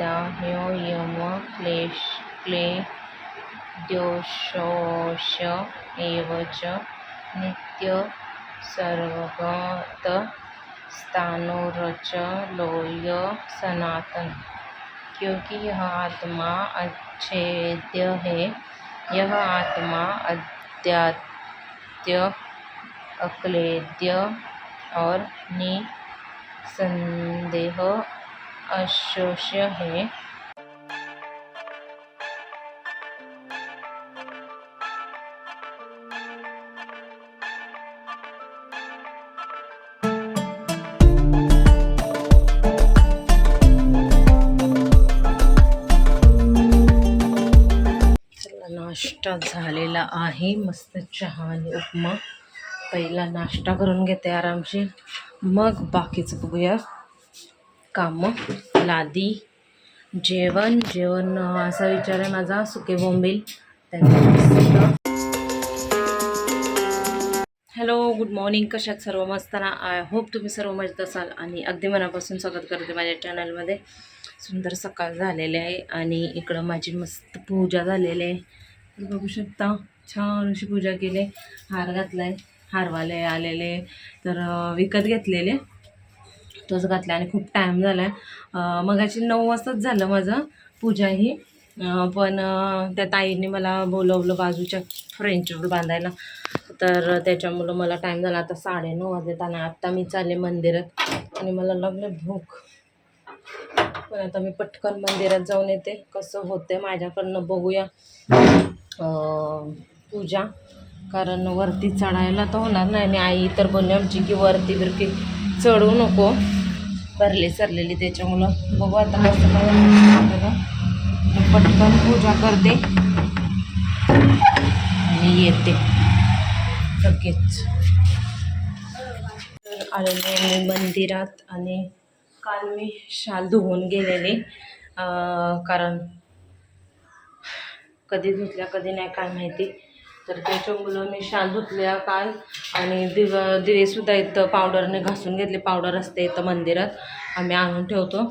M क्लेश क्लेद्योषोष नित्य सर्वगत स्थानोरच लोय सनातन क्योंकि यह आत्मा अच्छेद्य है यह आत्मा अद्यात्य अक्लेद्य और निसंदेह अशोष्य हे नाश्ता झालेला आहे. मस्त चहा आणि उपमा. पहिला नाश्ता करून घेते आरामशीर. मग बाकीचं बघूया. कामं लादी जेवण जेवण असा विचार आहे माझा सुके बोंबील. हॅलो गुड मॉर्निंग कशात सर्व मस्त ना? आय होप तुम्ही सर्व मजेत असाल आणि अगदी मनापासून स्वागत करते माझ्या चॅनलमध्ये सुंदर सकाळ झालेले आहे आणि इकडं माझी मस्त पूजा झालेली आहे. तुम्ही बघू शकता छान अशी पूजा केली हार घातला आहे हारवाले आलेले तर विकत घेतलेले. तोच घातला आणि खूप टाईम झाला आहे मगाशी नऊ वाजताच झालं माझं पूजा ही. पण त्या ताईने मला बोलवलं बाजूच्या फ्रेंच बांधायला. तर त्याच्यामुळं मला टाईम झाला. आता साडेनऊ वाजत आणि आत्ता मी चालले मंदिरात. आणि मला लागले भूक. पण आता मी पटकन मंदिरात जाऊन येते. कसं होते माझ्याकडनं बघूया. पूजा. कारण वरती चढायला तर होणार नाही. आणि आई तर बोलली आमची की वरती बिरकी चढू नको. भरले सरलेली त्याच्यामुळं. बघू आता मस्त पटकन पूजा करते. आणि येते. लगेच. आलेले मी मंदिरात आणि काल मी शाल धुवून गेलेले. कारण कधी धुतल्या कधी नाही काय माहिती. तर त्याच्यामुळं मी शाल धुतल्या काल आणि दिव दिवेसुद्धा इथं पावडरने घासून घेतले. पावडर असते इथं मंदिरात. आम्ही आणून ठेवतो.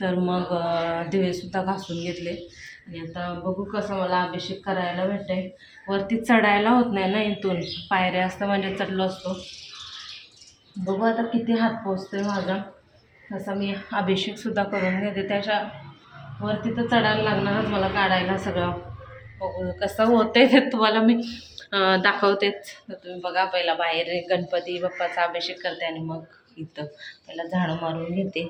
तर मग दिवेसुद्धा घासून घेतले. आणि आता बघू कसं मला अभिषेक करायला भेटते वरती चढायला होत नाही ना इथून. पायऱ्या असतं म्हणजे चढलो असतो. बघू आता किती हात पोचतोय माझा. तसा मी अभिषेकसुद्धा करून घेते. त्याच्या वरती तर चढायला लागणारच मला काढायला सगळं. बघू कसं होतंय ते तुम्हाला मी दाखवतेच तर तुम्ही बघा पहिला बाहेर गणपती बाप्पाचा अभिषेक करते आणि मग इथं पहिला झाडं मारून घेते.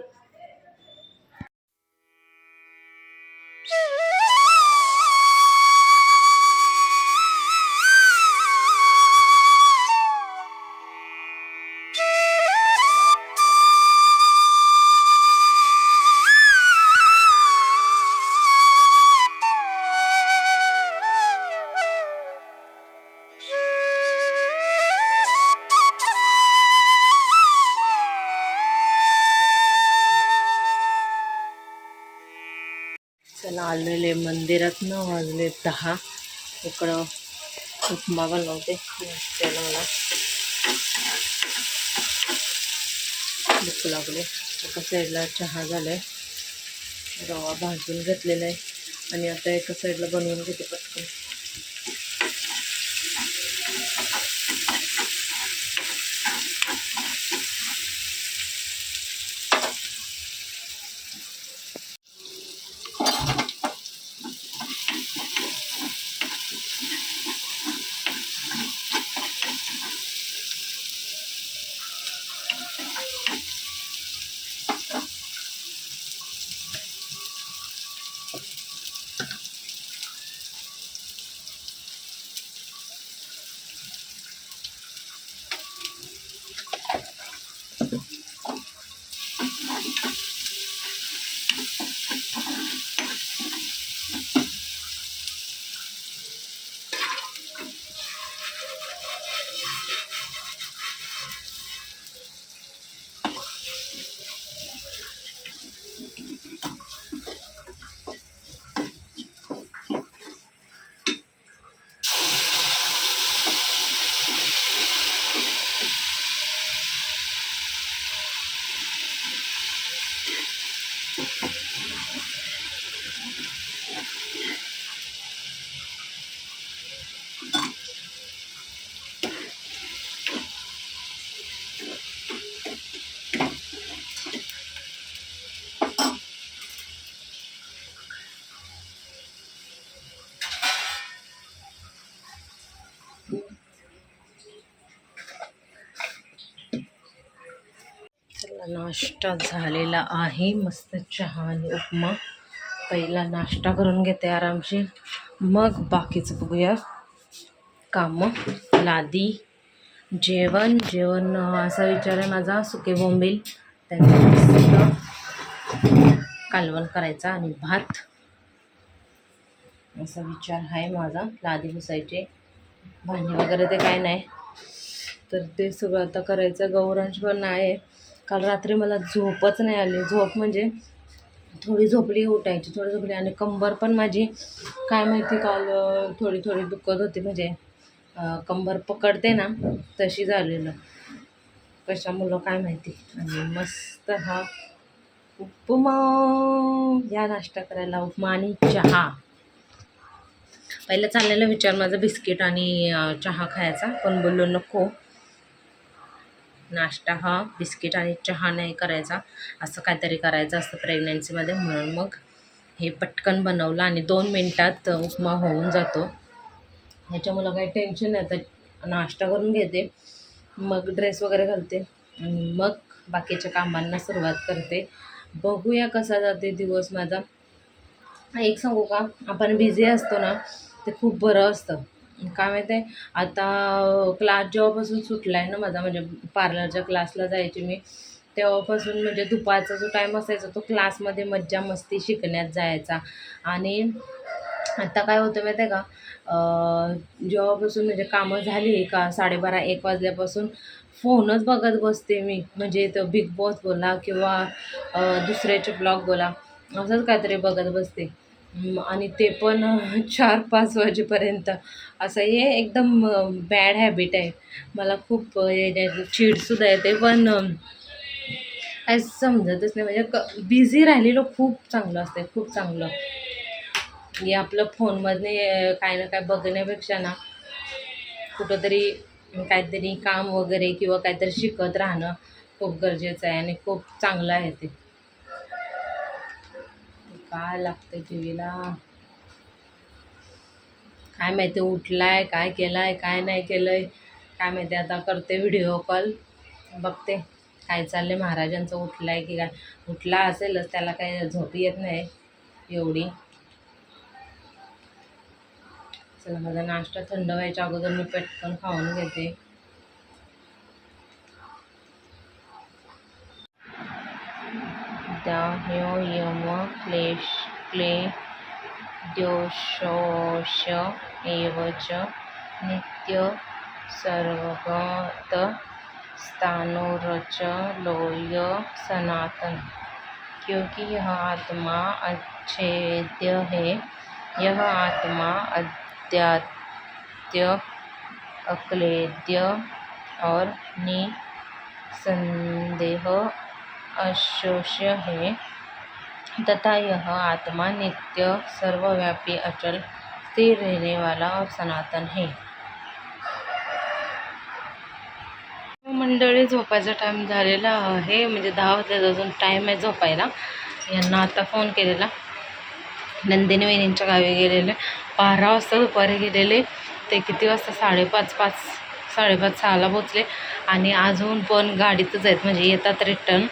चला आलेले मंदिरात न वाजले दहा. इकडं उपमा बनवते. नाश्त्याला मला भूक लागले. एका साईडला चहा झालाय. रवा भाजून घेतलेला आहे. आणि आता एका साईडला बनवून घेते पटकन. Obrigado. नाश्ता झालेला आहे. मस्त चहा आणि उपमा. पहिला नाश्ता करून घेते आरामशीर. मग बाकीचं बघूया. कामं. लादी. जेवण. जेवण असा विचार आहे माझा. सुके बोंबील. त्यांना कालवण करायचा आणि भात. असा विचार आहे माझा. लादी बसायचे भांडी वगैरे ते काय नाही. तर ते सगळं आता करायचं. गौरांश पण आहे. काल रात्री मला झोपच नाही आली. झोप म्हणजे थोडी झोपली उठायची थोडी झोपली. आणि कंबर पण माझी काय माहिती काल थोडी थोडी दुखत होती. म्हणजे कंबर पकडते ना तशी झालेलं. कशामुळं काय माहिती. आणि मस्त हा उपमा. या नाश्ता करायला उपमा आणि चहा. पहिलं चाललेला विचार माझा बिस्किट आणि चहा खायचा. पण बोललो नको. नाश्ता हा बिस्किट आणि चहा नाही करायचा. असं काहीतरी करायचं असतं प्रेग्नन्सीमध्ये. म्हणून मग हे पटकन बनवलं आणि दोन मिनटात उपमा होऊन जातो. ह्याच्यामुळं काही टेन्शन नाही. तर नाश्ता करून घेते. मग ड्रेस वगैरे घालते. आणि मग बाकीच्या कामांना सुरुवात करते. बघूया कसा जाते दिवस माझा. एक सांगू का? आपण बिझी असतो ना ते खूप बरं असतं. काय माहिती आहे? आता क्लास जेव्हापासून सुटला आहे ना माझा म्हणजे पार्लरच्या क्लासला जायची मी तेव्हापासून म्हणजे दुपारचा जो टाईम असायचा तो क्लासमध्ये मज्जा मस्ती शिकण्यात जायचा. आणि आता काय होतं माहिती आहे का? जेव्हापासून म्हणजे कामं झाली का साडेबारा एक वाजल्यापासून फोनच बघत बसते मी. म्हणजे तो बिग बॉस बोला किंवा दुसऱ्याचे ब्लॉग बोला असंच काहीतरी बघत बसते. आणि ते पण चार पाच वाजेपर्यंत. असं हे एकदम बॅड हॅबिट आहे. मला खूप अं, चीडसुद्धा येते. पण काय समजतच नाही. म्हणजे क बिझी राहिलेलं खूप चांगलं असते खूप चांगलं. हे आपलं फोनमध्ये काय ना काय बघण्यापेक्षा ना कुठंतरी काहीतरी काम वगैरे किंवा काहीतरी शिकत राहणं खूप गरजेचं आहे आणि खूप चांगलं आहे ते. काय लागतं टी व्हीला काय माहिती उठलाय काय केलाय काय नाही केलंय काय माहिती आता करते व्हिडिओ कॉल बघते काय चाललंय महाराजांचं उठलाय की काय? उठला असेलच त्याला काही झोप येत नाही एवढी. चला माझा नाश्ता थंड व्हायच्या अगोदर मी पटकन खाऊन घेते. दाह्यो यम क्लेश क्ले द्योषोष एव च लोय सनातन क्योंकि यह आत्मा अच्छेद्य है, यह आत्मा अद्यात्य अक्लेद्य और निसंदेह अशोष्य है. तथा यह आत्मा नित्य सर्वव्यापी अचल स्थिर रहने वाला और सनातन है. मंडळी झोपायचा टाईम झालेला आहे. म्हणजे दहा वाजता अजून टाईम आहे झोपायला. यांना आता फोन केलेला. नंदिनी वहिनींच्या गावी गेलेले. बारा वाजता दुपारी गेलेले. ते किती वाजता? साडेपाच पाच साडेपाच सहाला पोचले आणि अजून पण गाडीतच आहेत. म्हणजे येतात रिटर्न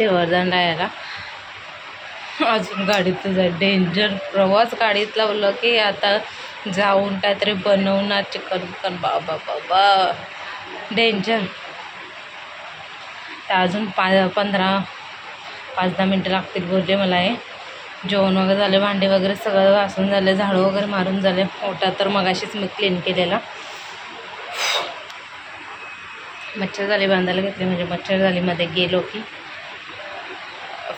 शेवरदंडा राहायला अजून गाडीतच आहे डेंजर प्रवास गाडीत लावलं की आता जाऊन काहीतरी बनवणार चिकन विकन बाबा बाबा डेंजर तर अजून पा पंधरा पाच दहा मिनटं लागतील बोलले मला हे. जेवण वगैरे झाले भांडे वगैरे सगळं घासून झाले झाडं वगैरे मारून झाले. ओटा तर मगाशीच मी क्लीन केलेला. मच्छर झाली बांधायला घेतली म्हणजे मच्छर झालीमध्ये गेलो की.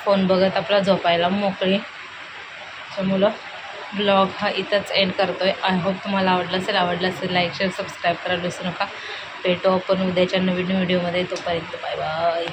फोन बघत आपला झोपायला मोकळी. मुलं ब्लॉग हा इथंच एंड करतो आहे आय होप तुम्हाला आवडलं असेल आवडलं असेल लाईक शेअर सबस्क्राईब करायला विसरू नका. भेटू आपण उद्याच्या नवीन व्हिडिओमध्ये तोपर्यंत बाय बाय